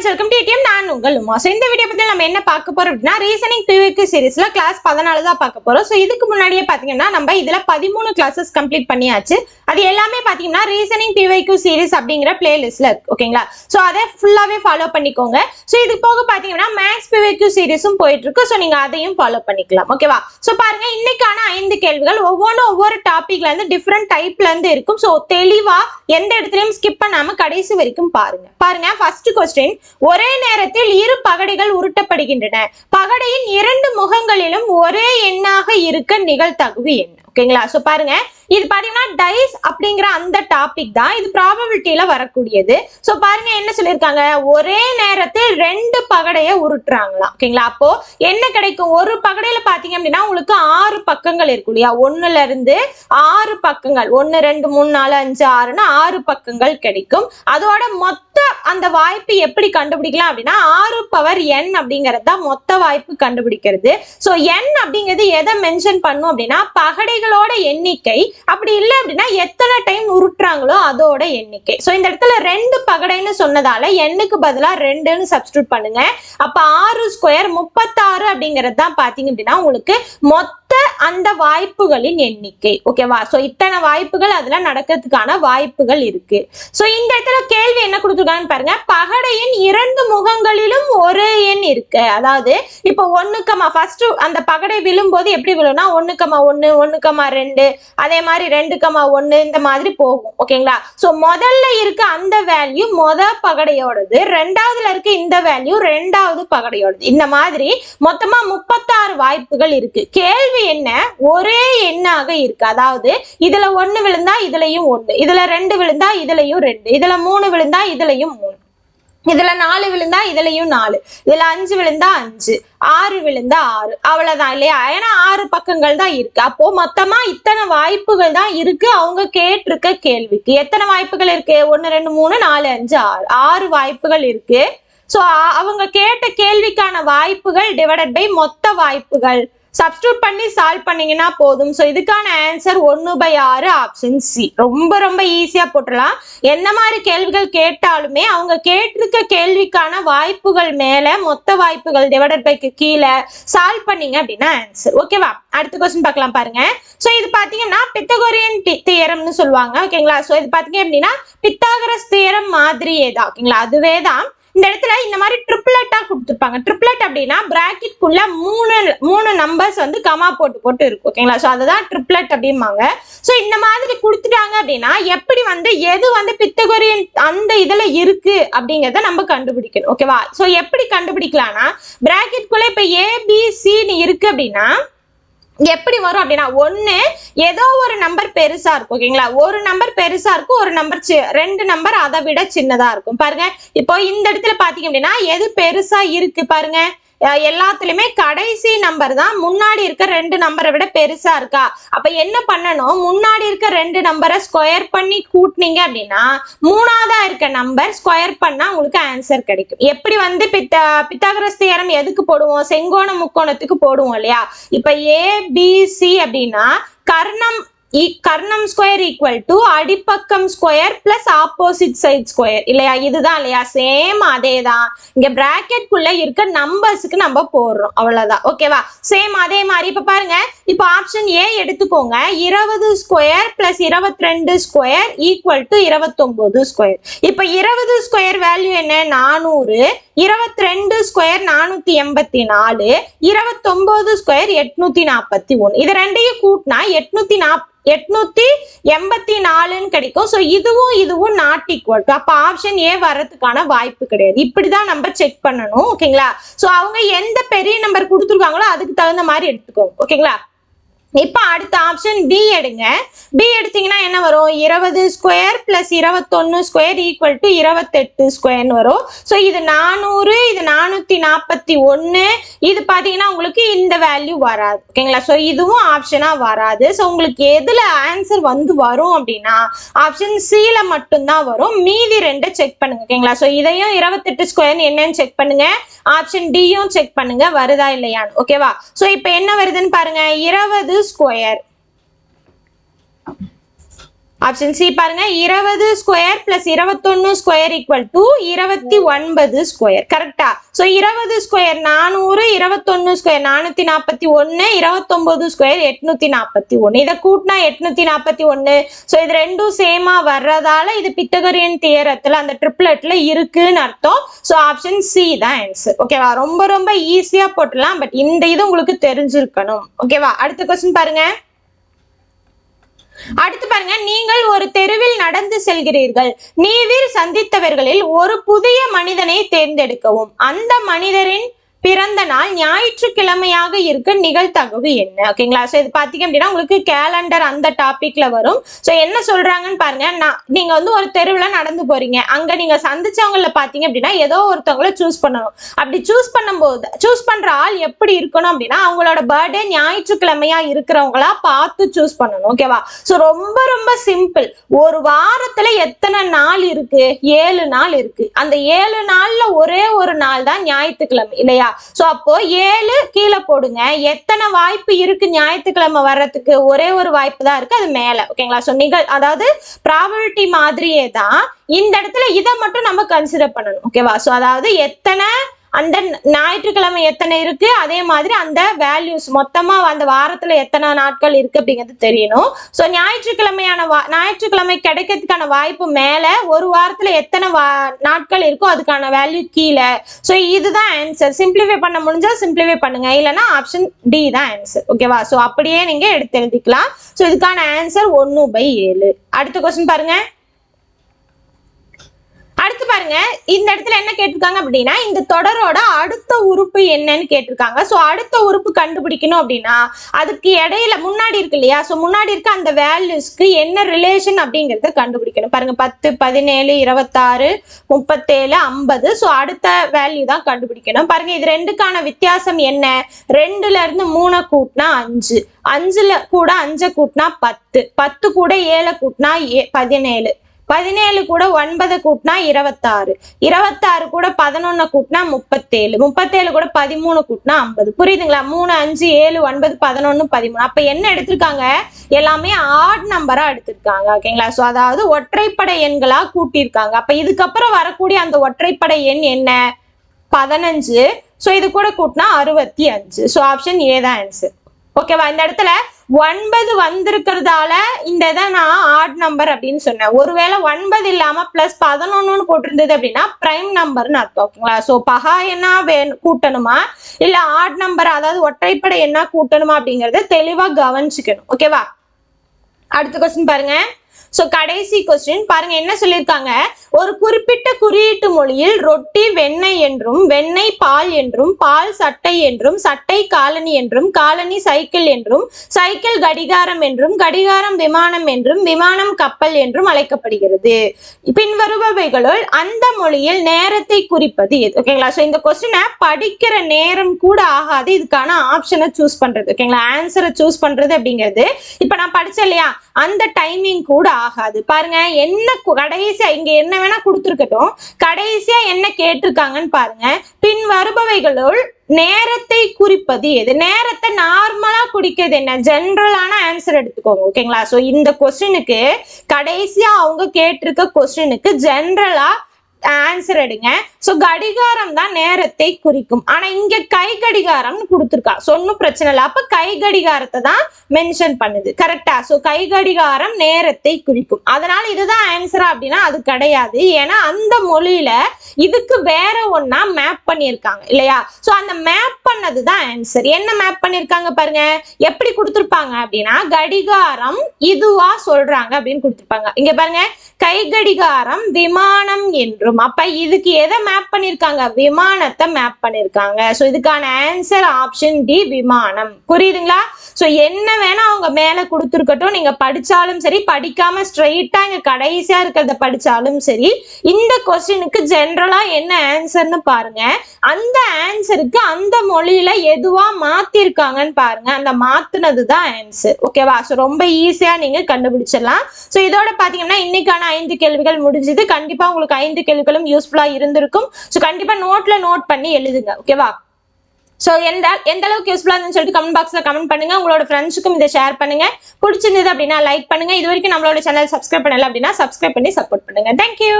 Friends welcome to ATM நான் உங்கள் Uma. So இந்த வீடியோ பற்றி நம்ம என்ன பார்க்க போறோம் அப்படின்னா ரீசனிங் பிவிக்கு சீரிஸ்ல கிளாஸ் பதினாலு தான் பார்க்க போறோம். ஸோ இதுக்கு முன்னாடியே பாத்தீங்கன்னா நம்ம இதுல பதிமூணு கிளாஸஸ் கம்ப்ளீட் பண்ணியாச்சு. அது எல்லாமே பாத்தீங்கன்னா ரீசனிங் பிவைக்கு சீரிஸ் அப்படிங்கிற பிளேலிஸ்ட்ல இருக்கு. ஓகேங்களா ஸோ அதை ஃபுல்லாவே ஃபாலோ பண்ணிக்கோங்க. ஸோ இது போக பாத்தீங்கன்னா மேக்ஸ் பிவைக்கு சீரிஸும் போயிட்டு இருக்கு. ஸோ நீங்க அதையும் ஃபாலோ பண்ணிக்கலாம். ஓகேவா ஸோ பாருங்க இன்னைக்கான ஐந்து கேள்விகள் ஒவ்வொன்றும் ஒவ்வொரு டாபிக்ல இருந்து டிஃப்ரெண்ட் டைப்ல இருந்து இருக்கும். ஸோ தெளிவா எந்த இடத்துலயும் ஸ்கிப் பண்ணாம கடைசி வரைக்கும் பாருங்க. பாருங்க ஃபர்ஸ்ட் கொஸ்டின் ஒரே நேரத்தில் இரு பகடைகள் உருட்டப்படுகின்றன. பகடையின் இரண்டு முகங்களிலும் ஒரே எண்ணாக இருக்க நிகழ்தகவு என்ன? ஓகேங்களா? சோ பாருங்க. இது பாத்தீங்கன்னா டைஸ் அப்படிங்கிற அந்த டாபிக் தான். இது ப்ராபபிலிட்டியில வரக்கூடியது. ஸோ பாருங்க என்ன சொல்லியிருக்காங்க? ஒரே நேரத்தில் ரெண்டு பகடையை உருட்டுறாங்களாம். ஓகேங்களா? அப்போ என்ன கிடைக்கும்? ஒரு பகடையில பாத்தீங்க அப்படின்னா உங்களுக்கு ஆறு பக்கங்கள் இருக்கும் இல்லையா? ஒன்னுல இருந்து ஆறு பக்கங்கள். ஒன்னு ரெண்டு மூணு நாலு அஞ்சு ஆறுன்னு ஆறு பக்கங்கள் கிடைக்கும். அதோட மொத்த அந்த வாய்ப்பு எப்படி கண்டுபிடிக்கலாம் அப்படின்னா ஆறு பவர் என் அப்படிங்கிறது தான் மொத்த வாய்ப்பு கண்டுபிடிக்கிறது. ஸோ என் அப்படிங்கிறது எதை மென்ஷன் பண்ணும் அப்படின்னா பகடைகளோட எண்ணிக்கை அப்படி இல்லை அப்படின்னா எத்தனை டைம் உருட்டுறாங்களோ அதோட எண்ணிக்கை. ஸோ இந்த இடத்துல ரெண்டு பகடைன்னு சொன்னதால எண்ணுக்கு பதிலாக ரெண்டுன்னு சப்ஸ்டியூட் பண்ணுங்க. அப்ப ஆறு ஸ்கொயர் முப்பத்தாறு அப்படிங்கிறது தான் பாத்தீங்க அப்படின்னா உங்களுக்கு மொத்த அந்த வாய்ப்புகளின் எண்ணிக்கை. ஓகேவா சோ இத்தனை வாய்ப்புகள் அதெல்லாம் நடக்கிறதுக்கான வாய்ப்புகள் இருக்கு. சோ இந்த இடத்துல கேள்வி என்ன கொடுத்துருக்காங்கன்னு பாருங்க. பகடையின் இரண்டு முகங்களிலும் ஒரே எண் இருக்கு. அதாவது இப்போ ஒண்ணுக்கமா ஃபர்ஸ்ட் அந்த பகடை விழும்போது எப்படி விழும்னா ஒண்ணுக்கமா ஒன்று ஒண்ணுக்கமா ரெண்டு. அதே மாதிரி ரெண்டு கமா ஒன்று இந்த மாதிரி போகும். ஓகேங்களா? ஸோ முதல்ல இருக்க அந்த வேல்யூ மொத பகடையோடது ரெண்டாவதுல இருக்க இந்த வேல்யூ ரெண்டாவது பகடையோடது. இந்த மாதிரி மொத்தமா முப்பத்தாறு வாய்ப்புகள் இருக்கு. கேள்வி என்ன? ஒரே எண்ணாக இருக்கு. அதாவது இதுல ஒன்று விழுந்தா இதுலயும் ஒன்று இதுல ரெண்டு விழுந்தா இதுலயும் ரெண்டு இதுல மூணு விழுந்தா இதுலயும் மூணு. இதுல நாலு விழுந்தா இதுலயும் நாலு. இதுல அஞ்சு விழுந்தா அஞ்சு. ஆறு விழுந்தா ஆறு. அவ்வளவுதான் இல்லையா? ஏன்னா ஆறு பக்கங்கள் தான் இருக்கு. அப்போ மொத்தமா இத்தனை வாய்ப்புகள் தான் இருக்கு. அவங்க கேட்டிருக்க கேள்விக்கு. எத்தனை வாய்ப்புகள் இருக்கு? ஒன்னு ரெண்டு மூணு நாலு அஞ்சு ஆறு. ஆறு வாய்ப்புகள் இருக்கு. ஸோ அவங்க கேட்ட கேள்விக்கான வாய்ப்புகள் டிவைடட் பை மொத்த வாய்ப்புகள். சப்ஸ்டியூட் பண்ணி சால்வ் பண்ணீங்கன்னா போதும். ஸோ இதுக்கான ஆன்சர் ஒன்று பை ஆறு ஆப்ஷன் சி ரொம்ப ரொம்ப ஈஸியாக போட்டுடலாம். எந்த மாதிரி கேள்விகள் கேட்டாலுமே அவங்க கேட்டிருக்க கேள்விக்கான வாய்ப்புகள் மேலே மொத்த வாய்ப்புகள் டிவைடட் பைக்கு கீழே சால்வ் பண்ணீங்க அப்படின்னா ஆன்சர் ஓகேவா அடுத்த கொஸ்டின் பார்க்கலாம் பாருங்க. ஸோ இது பார்த்தீங்கன்னா பித்தகோரியன் தியரம்னு சொல்லுவாங்க. ஓகேங்களா ஸோ இது பார்த்தீங்க அப்படின்னா பித்தாகரஸ் தியரம் மாதிரியே தான். ஓகேங்களா அதுவே தான் இந்த இடத்துல இந்த மாதிரி ட்ரிப்ளெட்டாக கொடுத்துருப்பாங்க. ட்ரிப்ளெட் அப்படின்னா ப்ராக்கெட்குள்ள மூணு மூணு நம்பர்ஸ் வந்து கமா போட்டு போட்டு இருக்கும் ஓகேங்களா ஸோ அதுதான் ட்ரிப்ளெட் அப்படிம்பாங்க. ஸோ இந்த மாதிரி கொடுத்துட்டாங்க அப்படின்னா எப்படி வந்து எது வந்து பித்தகோரியன் அந்த இதில் இருக்கு அப்படிங்கிறத நம்ம கண்டுபிடிக்கணும் ஓகேவா ஸோ எப்படி கண்டுபிடிக்கலாம்னா ப்ராக்கெட்குள்ளே இப்போ ஏபிசின்னு இருக்கு அப்படின்னா எப்படி வரும் அப்படின்னா ஒன்று ஏதோ ஒரு நம்பர் பெருசா இருக்கும் ஓகேங்களா? ஒரு நம்பர் பெருசா இருக்கும் ஒரு நம்பர் ரெண்டு நம்பர் அதை விட சின்னதா இருக்கும். பாருங்க இப்போ இந்த இடத்துல பாத்தீங்க அப்படின்னா எது பெருசா இருக்கு பாருங்க. எல்லாத்துலயுமே கடைசி நம்பர் தான். முன்னாடி இருக்க ரெண்டு நம்பரை விட பெருசா இருக்கா? அப்ப என்ன பண்ணணும்? முன்னாடி இருக்க ரெண்டு நம்பரை ஸ்கொயர் பண்ணி கூட்டினீங்க அப்படின்னா மூணாவதா இருக்க நம்பர் ஸ்கொயர் பண்ணா உங்களுக்கு ஆன்சர் கிடைக்கும். எப்படி வந்து பித்த பித்தாகரஸ் தியரம் எதுக்கு போடுவோம்? செங்கோண முக்கோணத்துக்கு போடுவோம் இல்லையா? இப்ப ஏபிசி அப்படின்னா கர்ணம் கர்ணம் square equal to அடிப்பக்கம் square plus opposite side square இல்லையா? இதுதான் இல்லையா? சேம் அதே தான். இங்க பிராக்கெட்குள்ள இருக்க நம்பர்ஸுக்கு நம்ம போடுறோம். அவ்வளவுதான். ஓகேவா சேம் அதே மாதிரி. இப்ப பாருங்க. இப்போ ஆப்ஷன் ஏ எடுத்துக்கோங்க. இருபது ஸ்கொயர் பிளஸ் இருபத்தி ரெண்டு ஸ்கொயர் ஈக்குவல் டு இருபத்தொன்பது ஸ்கொயர் இப்ப இருபது ஸ்கொயர் வேல்யூ என்ன? நானூறு. இருபத்தி ரெண்டு ஸ்கொயர் நானூத்தி எண்பத்தி நாலு இருபத்தொன்பது ஸ்கொயர் எட்நூத்தி நாற்பத்தி ஒன்று இது ரெண்டையும் கூட்டினா எட்நூத்தி நாப் எட்நூத்தி எண்பத்தி நாலுன்னு கிடைக்கும். ஸோ இதுவும் இதுவும் நாட் ஈக்குவல் டு அப்போ ஆப்ஷன் ஏ வர்றதுக்கான வாய்ப்பு கிடையாது. இப்படிதான் நம்ம செக் பண்ணணும் ஓகேங்களா ஸோ அவங்க எந்த பெரிய நம்பர் கொடுத்துருக்காங்களோ அதுக்கு தகுந்த மாதிரி எடுத்துக்கோங்க ஓகேங்களா இப்போ அடுத்த ஆப்ஷன் பி எடுங்க. பி எடுத்தீங்கன்னா என்ன வரும்? இருபது ஸ்கொயர் பிளஸ் இருபத்தொன்னு ஸ்கொயர் ஈக்குவல் டு இருபத்தெட்டு ஸ்கொயர்னு வரும். ஸோ இது நானூறு இது நானூற்றி நாற்பத்தி ஒன்று இது பார்த்தீங்கன்னா உங்களுக்கு இந்த வேல்யூ வராது. ஓகேங்களா ஸோ இதுவும் ஆப்ஷனாக வராது. ஸோ உங்களுக்கு எதில் ஆன்சர் வந்து வரும் அப்படின்னா ஆப்ஷன் சியில் மட்டும்தான் வரும். மீதி ரெண்டை செக் பண்ணுங்க. ஓகேங்களா ஸோ இதையும் இருபத்தெட்டு ஸ்கொயர்னு என்னன்னு செக் பண்ணுங்க. ஆப்ஷன் டியும் செக் பண்ணுங்க. வருதா இல்லையான்னு. ஓகேவா ஸோ இப்போ என்ன வருதுன்னு பாருங்க. இருபது ஸ்கொயர் ஆப்ஷன் சி பாருங்க. இருபது ஸ்கொயர் பிளஸ் இருபத்தொன்னு ஸ்கொயர் ஈக்குவல் டு இருபத்தி ஒன்பது ஸ்கொயர் கரெக்டா ஸோ இருபது ஸ்கொயர் நானூறு இருபத்தொன்னு ஸ்கொயர் நானூத்தி நாற்பத்தி ஒன்னு இருபத்தொன்பது ஸ்கொயர் எட்நூத்தி நாற்பத்தி ஒன்னு. இதை கூட்டினா எட்நூத்தி நாற்பத்தி ஒன்னு. ஸோ இது ரெண்டும் சேமா வர்றதால இது பித்தகரியன் தியரத்துல அந்த ட்ரிப்ளெட்ல இருக்குன்னு அர்த்தம். ஸோ ஆப்ஷன் சி தான் ஆன்சர் ஓகேவா ரொம்ப ரொம்ப ஈஸியா போட்டுடலாம். பட் இந்த இது உங்களுக்கு தெரிஞ்சிருக்கணும். ஓகேவா அடுத்த கொஸ்டின் பாருங்க. அடுத்து பாருங்க நீங்கள் ஒரு தெருவில் நடந்து செல்கிறீர்கள். நீவிர் சந்தித்தவர்களில் ஒரு புதிய மனிதனை தேர்ந்தெடுக்கவும். அந்த மனிதரின் பிறந்த நாள் ஞாயிற்றுக்கிழமையாக இருக்க நிகழ்தகவு என்ன? ஓகேங்களா ஸோ இது பார்த்தீங்க அப்படின்னா உங்களுக்கு கேலண்டர் அந்த டாபிக்ல வரும். ஸோ என்ன சொல்றாங்கன்னு பாருங்க. நான் நீங்க வந்து ஒரு தெருவில் நடந்து போறீங்க. அங்க நீங்க சந்திச்சவங்கள பார்த்தீங்க அப்படின்னா ஏதோ ஒருத்தவங்கள சூஸ் பண்ணணும். அப்படி சூஸ் பண்ணும்போது சூஸ் பண்ற ஆள் எப்படி இருக்கணும் அப்படின்னா அவங்களோட பர்த்டே ஞாயிற்றுக்கிழமையா இருக்கிறவங்களா பார்த்து சூஸ் பண்ணணும். ஓகேவா ஸோ ரொம்ப ரொம்ப சிம்பிள் ஒரு வாரத்துல எத்தனை நாள் இருக்கு? ஏழு நாள் இருக்கு. அந்த ஏழு நாள்ல ஒரே ஒரு நாள் தான் ஞாயிற்றுக்கிழமை இல்லையா? சோ அப்போ ஏழு கீழே போடுங்க. எத்தனை வாய்ப்பு இருக்கு ஞாயிற்றுக்கிழமை வர்றதுக்கு? ஒரே ஒரு வாய்ப்பு தான் இருக்கு அது மேல. ஓகேங்களா ஸோ நிகழ் அதாவது ப்ராபபிலிட்டி மாதிரியே தான் இந்த இடத்துல இதை மட்டும் நம்ம கன்சிடர் பண்ணணும். ஓகேவா ஸோ அதாவது எத்தனை அந்த ஞாயிற்றுக்கிழமை எத்தனை இருக்கு? அதே மாதிரி அந்த வேல்யூஸ் மொத்தமா அந்த வாரத்துல எத்தனை நாட்கள் இருக்கு அப்படிங்கிறது தெரியணும். ஸோ ஞாயிற்றுக்கிழமையான வா ஞாயிற்றுக்கிழமை கிடைக்கிறதுக்கான வாய்ப்பு மேல ஒரு வாரத்துல எத்தனை வா நாட்கள் இருக்கோ அதுக்கான வேல்யூ கீழே. ஸோ இதுதான் ஆன்சர் சிம்பிளிஃபை பண்ண முடிஞ்சா சிம்பிளிஃபை பண்ணுங்க. இல்லைன்னா ஆப்ஷன் டி தான் ஆன்சர் ஓகேவா ஸோ அப்படியே நீங்க எடுத்து எழுதிக்கலாம். ஸோ இதுக்கான ஆன்சர் ஒன்று பை ஏழு. அடுத்த கொஸ்டின் பாருங்க. அடுத்து பாருங்க இந்த இடத்துல என்ன கேட்டிருக்காங்க அப்படின்னா இந்த தொடரோட அடுத்த உறுப்பு என்னன்னு கேட்டிருக்காங்க. ஸோ அடுத்த உறுப்பு கண்டுபிடிக்கணும் அப்படின்னா அதுக்கு இடையில முன்னாடி இருக்கு இல்லையா? ஸோ முன்னாடி இருக்க அந்த வேல்யூஸ்க்கு என்ன ரிலேஷன் அப்படிங்கிறத கண்டுபிடிக்கணும். பாருங்க பத்து பதினேழு இருபத்தாறு முப்பத்தேழு ஐம்பது. ஸோ அடுத்த வேல்யூ தான் கண்டுபிடிக்கணும். பாருங்க இது ரெண்டுக்கான வித்தியாசம் என்ன? ரெண்டுல இருந்து மூணை கூட்டினா அஞ்சு. அஞ்சுல கூட அஞ்சை கூட்டினா பத்து. பத்து கூட ஏழை கூட்டினா ஏ பதினேழு. பதினேழு கூட ஒன்பது கூட்டினா இருபத்தாறு. இருபத்தாறு கூட பதினொன்னு கூட்டினா முப்பத்தேழு. முப்பத்தேழு கூட பதிமூணு கூட்டினா ஐம்பது. புரியுதுங்களா? மூணு அஞ்சு ஏழு ஒன்பது பதினொன்னு பதிமூணு. அப்ப என்ன எடுத்திருக்காங்க? எல்லாமே ஆட் நம்பரா எடுத்திருக்காங்க. ஓகேங்களா ஸோ அதாவது ஒற்றைப்படை எண்களா கூட்டியிருக்காங்க. அப்ப இதுக்கப்புறம் வரக்கூடிய அந்த ஒற்றைப்படை எண் என்ன? பதினஞ்சு. ஸோ இது கூட கூட்டினா அறுபத்தி அஞ்சு. ஸோ ஆப்ஷன் ஏ தான் ஆன்சர் ஓகேவா இந்த இடத்துல ஒன்பது வந்திருக்கிறதால இந்த இதை நான் ஆட் நம்பர் அப்படின்னு சொன்னேன். ஒருவேளை ஒன்பது இல்லாம பிளஸ் பதினொன்னு போட்டிருந்தது அப்படின்னா பிரைம் நம்பர்னு அர்த்தம் ஓகேங்களா? ஸோ பகா என்ன வேணும் கூட்டணுமா? இல்ல ஆட் நம்பர் அதாவது ஒற்றைப்படை என்ன கூட்டணுமா அப்படிங்கறத தெளிவா கவனிச்சுக்கணும். ஓகேவா அடுத்த கொஸ்டின் பாருங்க. ஸோ கடைசி கொஸ்டின் பாருங்க என்ன சொல்லியிருக்காங்க? ஒரு குறிப்பிட்ட குறியீட்டு மொழியில் ரொட்டி வெண்ணெய் என்றும் வெண்ணெய் பால் என்றும் பால் சட்டை என்றும் சட்டை காலனி என்றும் காலனி சைக்கிள் என்றும் சைக்கிள் கடிகாரம் என்றும் கடிகாரம் விமானம் என்றும் விமானம் கப்பல் என்றும் அழைக்கப்படுகிறது. பின்வருபவைகளுள் அந்த மொழியில் நேரத்தை குறிப்பது எது? ஓகேங்களா ஸோ இந்த கொஸ்டினை படிக்கிற நேரம் கூட ஆகாது. இதுக்கான ஆப்ஷனை சூஸ் பண்றது. ஓகேங்களா ஆன்சரை சூஸ் பண்றது அப்படிங்கிறது. இப்போ நான் படிச்சேன் இல்லையா? அந்த டைமிங் கூட ஆகாது. பாருங்க என்ன கடைசியா இங்க என்ன வேணா கொடுத்துருக்கட்டும் கடைசியா என்ன கேட்டிருக்காங்கன்னு பாருங்க. பின் வருபவைகளுள் நேரத்தை குறிப்பது எது? நேரத்தை நார்மலா குறிக்கிறது என்ன? ஜென்ரலான ஆன்சர் எடுத்துக்கோங்க ஓகேங்களா ஸோ இந்த கொஸ்டினுக்கு கடைசியா அவங்க கேட்டிருக்க கொஸ்டினுக்கு ஜென்ரலா ஆன்சர் எடுங்க. ஸோ கடிகாரம் தான் நேரத்தை குறிக்கும். ஆனா இங்க கை கடிகாரம்னு கொடுத்துருக்கா. ஸோ ஒன்றும் பிரச்சனை இல்லை. அப்ப கை கடிகாரத்தை தான் மென்ஷன் பண்ணுது. கரெக்டா ஸோ கை கடிகாரம் நேரத்தை குறிக்கும். அதனால இதுதான் ஆன்சரா அப்படின்னா அது கிடையாது. ஏன்னா அந்த மொழியில இதுக்கு வேற ஒன்னா மேப் பண்ணியிருக்காங்க. இல்லையா? ஸோ அந்த மேப் பண்ணது தான் ஆன்சர் என்ன மேப் பண்ணியிருக்காங்க பாருங்க. எப்படி கொடுத்துருப்பாங்க அப்படின்னா கடிகாரம் இதுவா சொல்றாங்க அப்படின்னு கொடுத்துருப்பாங்க. இங்க பாருங்க. கை கடிகாரம் விமானம் என்றும் அப்ப இதுக்கு எதை மேப் பண்ணிருக்காங்க? விமானத்தை மேப் பண்ணிருக்காங்க. சோ இதுக்கான ஆன்சர் ஆப்ஷன் டி விமானம். புரியுதுங்களா? சோ என்ன வேணா அவங்க மேல கொடுத்துருக்கட்டும். நீங்க படிச்சாலும் சரி படிக்காம ஸ்ட்ரெயிட்டா இங்க கடைசியா இருக்கிறத படிச்சாலும் சரி இந்த கொஸ்டினுக்கு ஜென்ரலா என்ன ஆன்சர்னு பாருங்க. அந்த ஆன்சருக்கு அந்த மொழியில எதுவா மாத்திருக்காங்கன்னு பாருங்க. அந்த மாத்துனது தான் ஆன்சர் ஓகேவா ஸோ ரொம்ப ஈஸியா நீங்க கண்டுபிடிச்சிடலாம். ஸோ இதோட பாத்தீங்கன்னா இன்னைக்கான ஐந்து கேள்விகள் முடிஞ்சது. கண்டிப்பா உங்களுக்கு ஐந்து கேள்வி கேள்விகளும் யூஸ்ஃபுல்லா இருந்திருக்கும். ஸோ கண்டிப்பா நோட்ல நோட் பண்ணி எழுதுங்க ஓகேவா ஸோ எந்த எந்த அளவுக்கு யூஸ்ஃபுல்லாக இருந்துன்னு சொல்லிட்டு கமெண்ட் பாக்ஸில் கமெண்ட் பண்ணுங்க. உங்களோட ஃப்ரெண்ட்ஸுக்கும் இதை ஷேர் பண்ணுங்க. பிடிச்சிருந்தது அப்படின்னா லைக் பண்ணுங்க. இது வரைக்கும் நம்மளோட சேனல் சப்ஸ்கிரைப் பண்ணல அப்படின்னா சப்ஸ்கிரைப் பண்ணி சப்போர்ட் பண்ணுங்க. தேங்க்யூ